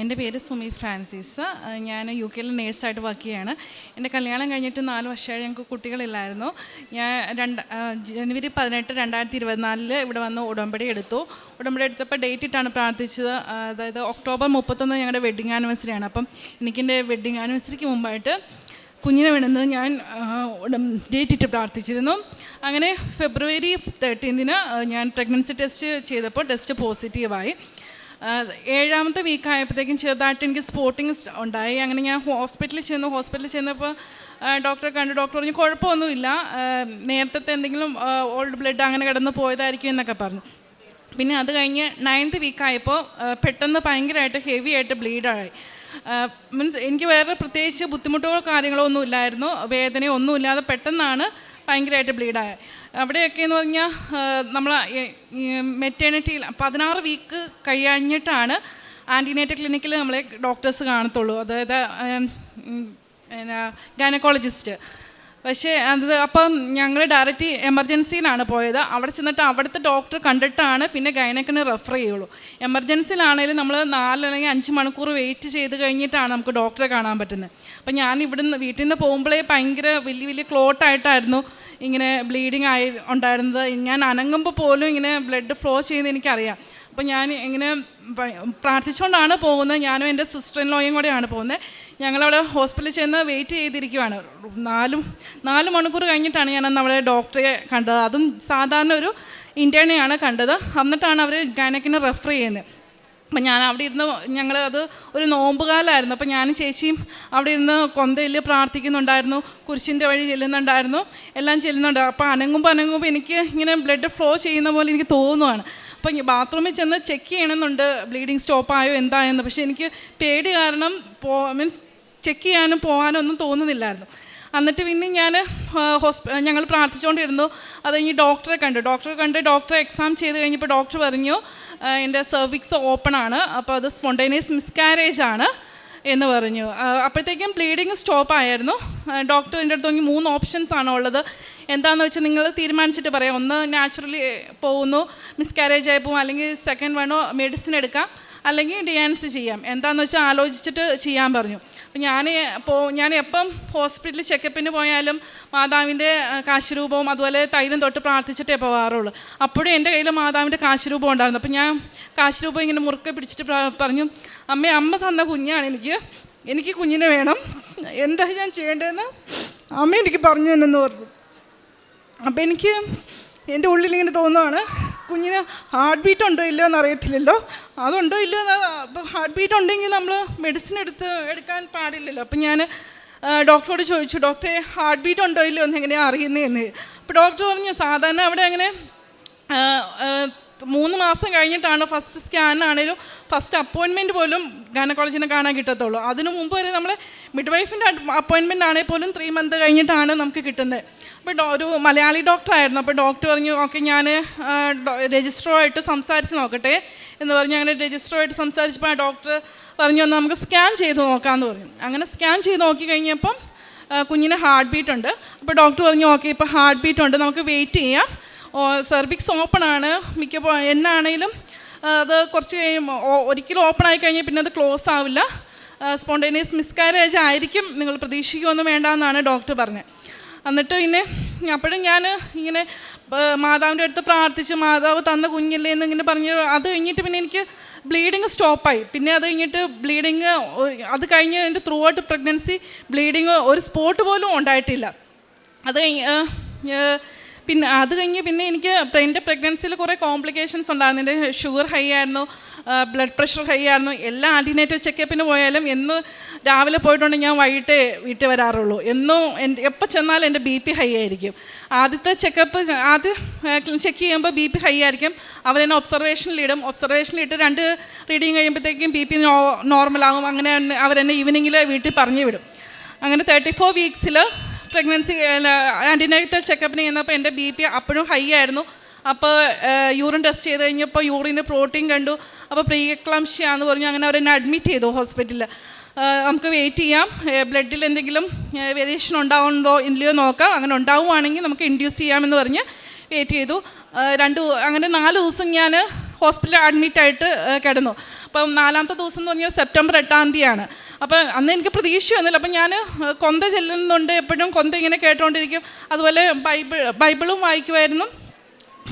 എന്റെ പേര് സുമി ഫ്രാൻസിസ്. ഞാൻ യു കെയിൽ നേഴ്സായിട്ട് വർക്ക് ചെയ്യാണ്. എന്റെ കല്യാണം കഴിഞ്ഞിട്ട് നാല് വർഷമായി ഞങ്ങൾക്ക് കുട്ടികളില്ലായിരുന്നു. ഞാൻ രണ്ട് ജനുവരി പതിനെട്ട് രണ്ടായിരത്തി ഇരുപത്തിനാലിൽ ഇവിടെ വന്ന് ഉടമ്പടി എടുത്തു. ഉടമ്പടി എടുത്തപ്പോൾ ഡേറ്റ് ഇട്ടാണ് പ്രാർത്ഥിച്ചത്. അതായത് ഒക്ടോബർ മുപ്പത്തൊന്ന് ഞങ്ങളുടെ വെഡ്ഡിങ് ആനിവേഴ്സറിയാണ് അപ്പം എനിക്കെന്റെ വെഡ്ഡിങ് ആനിവേഴ്സറിക്ക് മുമ്പായിട്ട് കുഞ്ഞിനെ വേണമെന്ന് ഞാൻ ഡേറ്റ് ഇട്ട് പ്രാർത്ഥിച്ചിരുന്നു. അങ്ങനെ ഫെബ്രുവരി തേർട്ടീൻതിന് ഞാൻ പ്രഗ്നൻസി ടെസ്റ്റ് ചെയ്തപ്പോൾ ടെസ്റ്റ് പോസിറ്റീവായി. ഏഴാമത്തെ വീക്ക് ആയപ്പോഴത്തേക്കും ചെറുതായിട്ട് എനിക്ക് സ്പോട്ടിങ് ഉണ്ടായി. അങ്ങനെ ഞാൻ ഹോസ്പിറ്റലിൽ ചെന്നു. ഹോസ്പിറ്റലിൽ ചെന്നപ്പോൾ ഡോക്ടറെ കണ്ടു. ഡോക്ടർ പറഞ്ഞു കുഴപ്പമൊന്നുമില്ല. നേരത്തെ എന്തെങ്കിലും ഓൾഡ് ബ്ലഡ് അങ്ങനെ കിടന്ന് പോയതായിരിക്കും എന്നൊക്കെ പറഞ്ഞു. പിന്നെ അത് കഴിഞ്ഞ് നയൻത്ത് വീക്കായപ്പോൾ പെട്ടെന്ന് ഭയങ്കരമായിട്ട് ഹെവി ആയിട്ട് ബ്ലീഡായി മീൻസ് എനിക്ക് വേറെ പ്രത്യേകിച്ച് ബുദ്ധിമുട്ടുകളോ കാര്യങ്ങളോ ഒന്നും ഇല്ലായിരുന്നു. വേദനയോ ഒന്നും ഇല്ലാതെ പെട്ടെന്നാണ് ഭയങ്കരമായിട്ട് ബ്ലീഡായത് അവിടെയൊക്കെ എന്ന് പറഞ്ഞാൽ നമ്മൾ മെറ്റേണിറ്റിയിൽ പതിനാറ് വീക്ക് കഴിഞ്ഞിട്ടാണ് ആന്റിനേറ്റ ക്ലിനിക്കിൽ നമ്മളെ ഡോക്ടേഴ്സ് കാണത്തുള്ളൂ. അതായത് ഗൈനക്കോളജിസ്റ്റ് പക്ഷേ അത് അപ്പം ഞങ്ങൾ ഡയറക്റ്റ് എമർജൻസിയിലാണ് പോയത്. അവിടെ ചെന്നിട്ട് അവിടുത്തെ ഡോക്ടർ കണ്ടിട്ടാണ് പിന്നെ ഗൈനക്കിന് റെഫർ ചെയ്യുള്ളൂ. എമർജൻസിയിലാണെങ്കിലും നമ്മൾ നാല് അല്ലെങ്കിൽ അഞ്ച് മണിക്കൂർ വെയിറ്റ് ചെയ്ത് കഴിഞ്ഞിട്ടാണ് നമുക്ക് ഡോക്ടറെ കാണാൻ പറ്റുന്നത് അപ്പം ഞാൻ ഇവിടുന്ന് വീട്ടിൽ നിന്ന് പോകുമ്പോഴേ ഭയങ്കര വലിയ വലിയ ക്ലോട്ടായിട്ടായിരുന്നു ഇങ്ങനെ ബ്ലീഡിങ് ആയി ഉണ്ടായിരുന്നത്. ഞാൻ അനങ്ങുമ്പോൾ പോലും ഇങ്ങനെ ബ്ലഡ് ഫ്ലോ ചെയ്യുന്നത് എനിക്കറിയാം. അപ്പം ഞാൻ ഇങ്ങനെ പ്രാർത്ഥിച്ചുകൊണ്ടാണ് പോകുന്നത്. ഞാനും എന്റെ സിസ്റ്റർ ഇൻ ലോയും കൂടെയാണ് പോകുന്നത്. ഞങ്ങളവിടെ ഹോസ്പിറ്റലിൽ ചെന്ന് വെയിറ്റ് ചെയ്തിരിക്കുവാണ്. നാലും നാല് മണിക്കൂർ കഴിഞ്ഞിട്ടാണ് ഞാൻ അവിടെ ഡോക്ടറെ കണ്ടത്. അതും സാധാരണ ഒരു ഇന്റേണിയാണ് കണ്ടത്. എന്നിട്ടാണ് അവർ ഗാനക്കിനെ റെഫർ ചെയ്യുന്നത്. അപ്പം ഞാൻ അവിടെ ഇരുന്ന് ഞങ്ങൾ അത് ഒരു നോമ്പുകാലായിരുന്നു. അപ്പം ഞാനും ചേച്ചിയും അവിടെ ഇരുന്ന് കൊന്തയിൽ പ്രാർത്ഥിക്കുന്നുണ്ടായിരുന്നു. കുരിശിന്റെ വഴി ചെല്ലുന്നുണ്ടായിരുന്നു. എല്ലാം ചെല്ലുന്നുണ്ട്. അപ്പോൾ അനങ്ങുമ്പോൾ അനങ്ങുമ്പോൾ എനിക്ക് ഇങ്ങനെ ബ്ലഡ് ഫ്ലോ ചെയ്യുന്ന പോലെ എനിക്ക് തോന്നുവാണ്. അപ്പം ബാത്റൂമിൽ ചെന്ന് ചെക്ക് ചെയ്യണമെന്നുണ്ട്. ബ്ലീഡിങ് സ്റ്റോപ്പായോ എന്തായെന്ന്. പക്ഷേ എനിക്ക് പേടി കാരണം പോ മീൻസ് ചെക്ക് ചെയ്യാനും പോകാനും ഒന്നും തോന്നുന്നില്ലായിരുന്നു. എന്നിട്ട് പിന്നെ ഞാൻ ഹോസ്പി ഞങ്ങൾ പ്രാർത്ഥിച്ചുകൊണ്ടിരുന്നു. അത് കഴിഞ്ഞ് ഡോക്ടറെ കണ്ടു. ഡോക്ടറെ കണ്ട് ഡോക്ടറെ എക്സാം ചെയ്ത് കഴിഞ്ഞപ്പോൾ ഡോക്ടർ പറഞ്ഞു എന്റെ സെർവിക്സ് ഓപ്പൺ ആണ്. അപ്പോൾ അത് സ്പോണ്ടേനിയസ് മിസ്കാരേജ് ആണ്. എന്ന് പറഞ്ഞു. അപ്പോഴത്തേക്കും ബ്ലീഡിങ് സ്റ്റോപ്പ് ആയിരുന്നു. ഡോക്ടർ എന്റെ അടുത്ത് മൂന്ന് ഓപ്ഷൻസ് ആണ് ഉള്ളത്. എന്താണെന്ന് വെച്ചാൽ നിങ്ങൾ തീരുമാനിച്ചിട്ട് പറയാം. ഒന്ന് നാച്ചുറലി പോകുന്നു മിസ്കാരേജ് ആയി പോകും അല്ലെങ്കിൽ സെക്കൻഡ് വേണോ മെഡിസിൻ എടുക്കാം. അല്ലെങ്കിൽ ഡിയാൻസ് ചെയ്യാം. എന്താണെന്ന് വെച്ചാൽ ആലോചിച്ചിട്ട് ചെയ്യാൻ പറഞ്ഞു. അപ്പം ഞാൻ പോ ഞാൻ എപ്പം ഹോസ്പിറ്റലിൽ ചെക്കപ്പിന് പോയാലും മാതാവിന്റെ കാശുരൂപവും അതുപോലെ തൈലം തൊട്ട് പ്രാർത്ഥിച്ചിട്ടേ പോകാറുള്ളൂ അപ്പോഴും എന്റെ കയ്യിൽ മാതാവിന്റെ കാശുരൂപം ഉണ്ടായിരുന്നു. അപ്പം ഞാൻ കാശുരൂപം ഇങ്ങനെ മുറുക്കെ പിടിച്ചിട്ട് പറഞ്ഞു അമ്മ അമ്മ തന്ന കുഞ്ഞാണ് എനിക്ക്. എനിക്ക് കുഞ്ഞിനെ വേണം. എന്താ ഞാൻ ചെയ്യേണ്ടതെന്ന് അമ്മ എനിക്ക് പറഞ്ഞു തന്നെന്ന് പറഞ്ഞു. അപ്പം എനിക്ക് എന്റെ ഉള്ളിൽ ഇങ്ങനെ തോന്നുവാണ് കുഞ്ഞിന് ഹാർട്ട് ബീറ്റ് ഉണ്ടോ ഇല്ലയോ എന്ന് അറിയത്തില്ലല്ലോ അതുണ്ടോ ഇല്ലയോ എന്ന് ഹാർട്ട് ബീറ്റ് ഉണ്ടെങ്കിൽ നമ്മൾ മെഡിസിൻ എടുത്ത് എടുക്കാൻ പാടില്ലല്ലോ. അപ്പം ഞാൻ ഡോക്ടറോട് ചോദിച്ചു ഡോക്ടറെ ഹാർട്ട് ബീറ്റ് ഉണ്ടോ ഇല്ലയോ എന്ന് എങ്ങനെയാണ് അറിയുന്നതെന്ന് അപ്പോൾ ഡോക്ടർ പറഞ്ഞു സാധാരണ അവിടെ അങ്ങനെ മൂന്ന് മാസം കഴിഞ്ഞിട്ടാണ് ഫസ്റ്റ് സ്കാൻ ഫസ്റ്റ് അപ്പോയിൻമെന്റ് പോലും ഗൈനക്കോളജിനെ കാണാൻ കിട്ടത്തുള്ളൂ. അതിനു മുമ്പ് വരെ നമ്മൾ മിഡ് വൈഫിന്റെ അപ്പോയിൻമെന്റ് ആണെങ്കിൽ പോലും ത്രീ മന്ത് കഴിഞ്ഞിട്ടാണ് നമുക്ക് കിട്ടുന്നത്. അപ്പോൾ ഒരു മലയാളി ഡോക്ടറായിരുന്നു അപ്പോൾ ഡോക്ടർ പറഞ്ഞു ഓക്കെ ഞാൻ രജിസ്റ്ററുമായിട്ട് സംസാരിച്ച് നോക്കട്ടെ. എന്ന് പറഞ്ഞു. അങ്ങനെ രജിസ്റ്ററുമായിട്ട് സംസാരിച്ചപ്പോൾ ആ ഡോക്ടർ പറഞ്ഞു ഒന്ന് നമുക്ക് സ്കാൻ ചെയ്ത് നോക്കാമെന്ന് പറഞ്ഞു. അങ്ങനെ സ്കാൻ ചെയ്ത് നോക്കി കഴിഞ്ഞപ്പം കുഞ്ഞിന് ഹാർട്ട് ബീറ്റ് ഉണ്ട്. അപ്പോൾ ഡോക്ടർ പറഞ്ഞു ഓക്കെ ഇപ്പോൾ ഹാർട്ട് ബീറ്റ് ഉണ്ട്. നമുക്ക് വെയിറ്റ് ചെയ്യാം. സെർവിക്സ് ഓപ്പൺ ആണ്. മിക്കപ്പോൾ എന്നാണേലും അത് കുറച്ച് കഴിയുമ്പോൾ ഒരിക്കലും ഓപ്പൺ ആയി കഴിഞ്ഞാൽ പിന്നെ അത് ക്ലോസ് ആവില്ല. സ്പോണ്ടേനിയസ് മിസ്കാരേജ് ആയിരിക്കും നിങ്ങൾ വേണ്ട എന്നാണ് ഡോക്ടർ പറഞ്ഞത് എന്നിട്ട് പിന്നെ അപ്പോഴും ഞാൻ ഇങ്ങനെ മാതാവിന്റെ അടുത്ത് പ്രാർത്ഥിച്ച്. മാതാവ് തന്ന കുഞ്ഞില്ലേ എന്ന് ഇങ്ങനെ പറഞ്ഞു അത് കഴിഞ്ഞിട്ട് പിന്നെ എനിക്ക് ബ്ലീഡിങ് സ്റ്റോപ്പായി പിന്നെ അത് കഴിഞ്ഞിട്ട് ബ്ലീഡിങ് അത് കഴിഞ്ഞ് എന്റെ ത്രൂ ഔട്ട് പ്രഗ്നൻസി ബ്ലീഡിങ് ഒരു സ്പോട്ട് പോലും ഉണ്ടായിട്ടില്ല. അത് കഴിഞ്ഞ് പിന്നെ അത് കഴിഞ്ഞ് പിന്നെ എനിക്ക് എന്റെ പ്രഗ്നൻസിയിൽ കുറേ കോംപ്ലിക്കേഷൻസ് ഉണ്ടായിരുന്നു. എന്റെ ഷുഗർ ഹൈ ആയിരുന്നു ബ്ലഡ് പ്രഷർ ഹൈ ആയിരുന്നു. എല്ലാ ആന്റിനേറ്റർ ചെക്കപ്പിന് പോയാലും എന്ന് രാവിലെ പോയിട്ടുണ്ടെങ്കിൽ ഞാൻ വൈകിട്ടേ വീട്ടിൽ വരാറുള്ളൂ. എന്നും എന്റെ എപ്പോൾ ചെന്നാലും എന്റെ ബി പി ഹൈ ആയിരിക്കും. ആദ്യത്തെ ചെക്കപ്പ് ആദ്യം ചെക്ക് ചെയ്യുമ്പോൾ ബി പി ഹൈ ആയിരിക്കും. അവരെന്നെ ഒബ്സർവേഷനിലിടും ഒബ്സർവേഷനിലിട്ട് രണ്ട് റീഡിങ് കഴിയുമ്പോഴത്തേക്കും ബി പി നോർമലാകും അങ്ങനെ അവരെന്നെ ഈവനിങ്ങിൽ വീട്ടിൽ പറഞ്ഞു വിടും. അങ്ങനെ തേർട്ടി ഫോർ വീക്സിൽ പ്രഗ്നൻസി ആന്റിനേറ്റൽ ചെക്കപ്പിന് ചെയ്യുന്നപ്പോൾ എന്റെ ബി പി അപ്പോഴും ഹൈ ആയിരുന്നു. അപ്പോൾ യൂറിൻ ടെസ്റ്റ് ചെയ്ത് കഴിഞ്ഞപ്പോൾ യൂറിന് പ്രോട്ടീൻ കണ്ടു. അപ്പോൾ പ്രീ എക്ലാംഷ്യാന്ന് പറഞ്ഞു. അങ്ങനെ അവരെന്നെ അഡ്മിറ്റ് ചെയ്തു ഹോസ്പിറ്റലിൽ നമുക്ക് വെയിറ്റ് ചെയ്യാം. ബ്ലഡിൽ എന്തെങ്കിലും വേരിയേഷൻ ഉണ്ടാവുന്നുണ്ടോ ഇല്ലയോ നോക്കാം. അങ്ങനെ ഉണ്ടാവുകയാണെങ്കിൽ നമുക്ക് ഇൻഡ്യൂസ് ചെയ്യാമെന്ന് പറഞ്ഞ് വെയിറ്റ് ചെയ്തു. രണ്ട് അങ്ങനെ നാല് ദിവസം ഞാൻ ഹോസ്പിറ്റലിൽ അഡ്മിറ്റായിട്ട് കിടന്നു. അപ്പം നാലാമത്തെ ദിവസം എന്ന് പറഞ്ഞാൽ സെപ്റ്റംബർ എട്ടാം തീയതിയാണ്. അപ്പം അന്ന് എനിക്ക് പ്രതീക്ഷയൊന്നുമില്ല അപ്പം ഞാൻ കൊന്ത ചെല്ലുന്നുണ്ട് എപ്പോഴും. കൊന്ത ഇങ്ങനെ കേട്ടുകൊണ്ടിരിക്കും അതുപോലെ ബൈബിൾ ബൈബിളും വായിക്കുമായിരുന്നു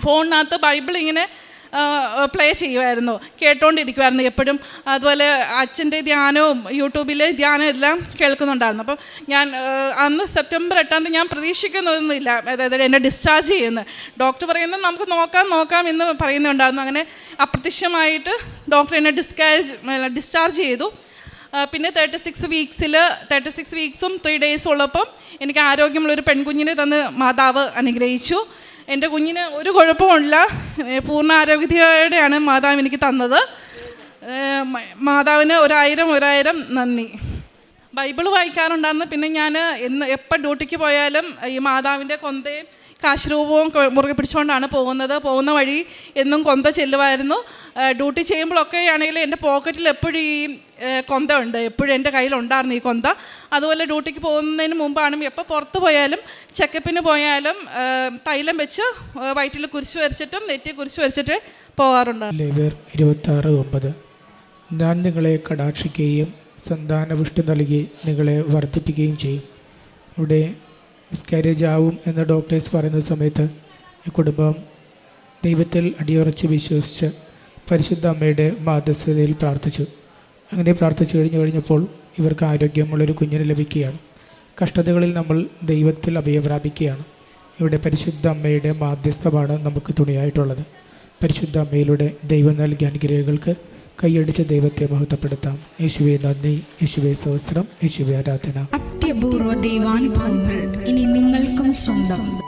ഫോണിനകത്ത് ബൈബിൾ ഇങ്ങനെ പ്ലേ ചെയ്യുമായിരുന്നു കേട്ടോണ്ടിരിക്കുമായിരുന്നു എപ്പോഴും. അതുപോലെ അച്ഛന്റെ ധ്യാനവും യൂട്യൂബിലെ ധ്യാനം എല്ലാം കേൾക്കുന്നുണ്ടായിരുന്നു. അപ്പം ഞാൻ അന്ന് സെപ്റ്റംബർ എട്ടാം തീയതി ഞാൻ പ്രതീക്ഷിക്കുന്നതൊന്നുമില്ല അതായത് എന്നെ ഡിസ്ചാർജ് ചെയ്യുന്നത് ഡോക്ടർ പറയുന്നത് നമുക്ക് നോക്കാം നോക്കാം എന്ന് പറയുന്നുണ്ടായിരുന്നു. അങ്ങനെ അപ്രത്യക്ഷമായിട്ട് ഡോക്ടർ എന്നെ ഡിസ്ചാർജ് ഡിസ്ചാർജ് ചെയ്തു. പിന്നെ തേർട്ടി സിക്സ് വീക്സിൽ തേർട്ടി സിക്സ് വീക്സും ത്രീ ഡേയ്സും ഉള്ളപ്പം എനിക്ക് ആരോഗ്യമുള്ളൊരു പെൺകുഞ്ഞിനെ തന്ന് മാതാവ് അനുഗ്രഹിച്ചു. എന്റെ കുഞ്ഞിന് ഒരു കുഴപ്പമില്ല പൂർണ ആരോഗ്യതയോടെയാണ് മാതാവ് എനിക്ക് തന്നത്. മാതാവിന് ഒരായിരം ഒരായിരം നന്ദി. ബൈബിൾ വായിക്കാറുണ്ടായിരുന്നു. പിന്നെ ഞാൻ എന്ന് എപ്പോൾ ഡ്യൂട്ടിക്ക് പോയാലും ഈ മാതാവിന്റെ കൊന്തയും കാശ്രൂപവും മുറുകെ പിടിച്ചുകൊണ്ടാണ് പോകുന്നത്. പോകുന്ന വഴി എന്നും കൊന്ത ചെല്ലുമായിരുന്നു. ഡ്യൂട്ടി ചെയ്യുമ്പോഴൊക്കെ ആണെങ്കിൽ എന്റെ പോക്കറ്റിൽ എപ്പോഴും ഈ കൊന്ത ഉണ്ട്. എപ്പോഴും എന്റെ കയ്യിലുണ്ടായിരുന്നു ഈ കൊന്ത. അതുപോലെ ഡ്യൂട്ടിക്ക് പോകുന്നതിന് മുമ്പാണെങ്കിൽ എപ്പോൾ പുറത്ത് പോയാലും ചെക്കപ്പിന് പോയാലും തൈലം വെച്ച് വയറ്റിൽ കുരിശ് വരച്ചിട്ടും നെറ്റി കുരിശ് വരച്ചിട്ട് പോകാറുണ്ട്. ലേവർ ഇരുപത്താറ് ഒമ്പത്. ഞാൻ നിങ്ങളെ കടാക്ഷിക്കുകയും സന്താനപുഷ്ടി നൽകി നിങ്ങളെ വർദ്ധിപ്പിക്കുകയും ചെയ്യും. ഇവിടെ മിസ്കാരേജ് ആവും എന്ന് ഡോക്ടേഴ്സ് പറയുന്ന സമയത്ത് ഈ കുടുംബം ദൈവത്തിൽ അടിയുറച്ച് വിശ്വസിച്ച് പരിശുദ്ധ അമ്മയുടെ മാധ്യസ്ഥതയിൽ പ്രാർത്ഥിച്ചു. അങ്ങനെ പ്രാർത്ഥിച്ചു കഴിഞ്ഞു കഴിഞ്ഞപ്പോൾ ഇവർക്ക് ആരോഗ്യമുള്ളൊരു കുഞ്ഞിന് ലഭിക്കുകയാണ്. കഷ്ടതകളിൽ നമ്മൾ ദൈവത്തിൽ അഭയം പ്രാപിക്കുകയാണ് ഇവിടെ പരിശുദ്ധ അമ്മയുടെ മാധ്യസ്ഥമാണ് നമുക്ക് തുണിയായിട്ടുള്ളത്. പരിശുദ്ധ അമ്മയിലൂടെ ദൈവം നൽകിയ അനുഗ്രഹങ്ങൾക്ക് കൈയടിച്ച് ദൈവത്തെ മഹത്വപ്പെടുത്താം. യേശുവെ നന്ദി. യേശുവെ സഹസ്രം യേശുവെ ആരാധന. അത്യപൂർവ ദൈവാനുഭവങ്ങൾ ഇനി നിങ്ങൾക്കും സ്വന്തം.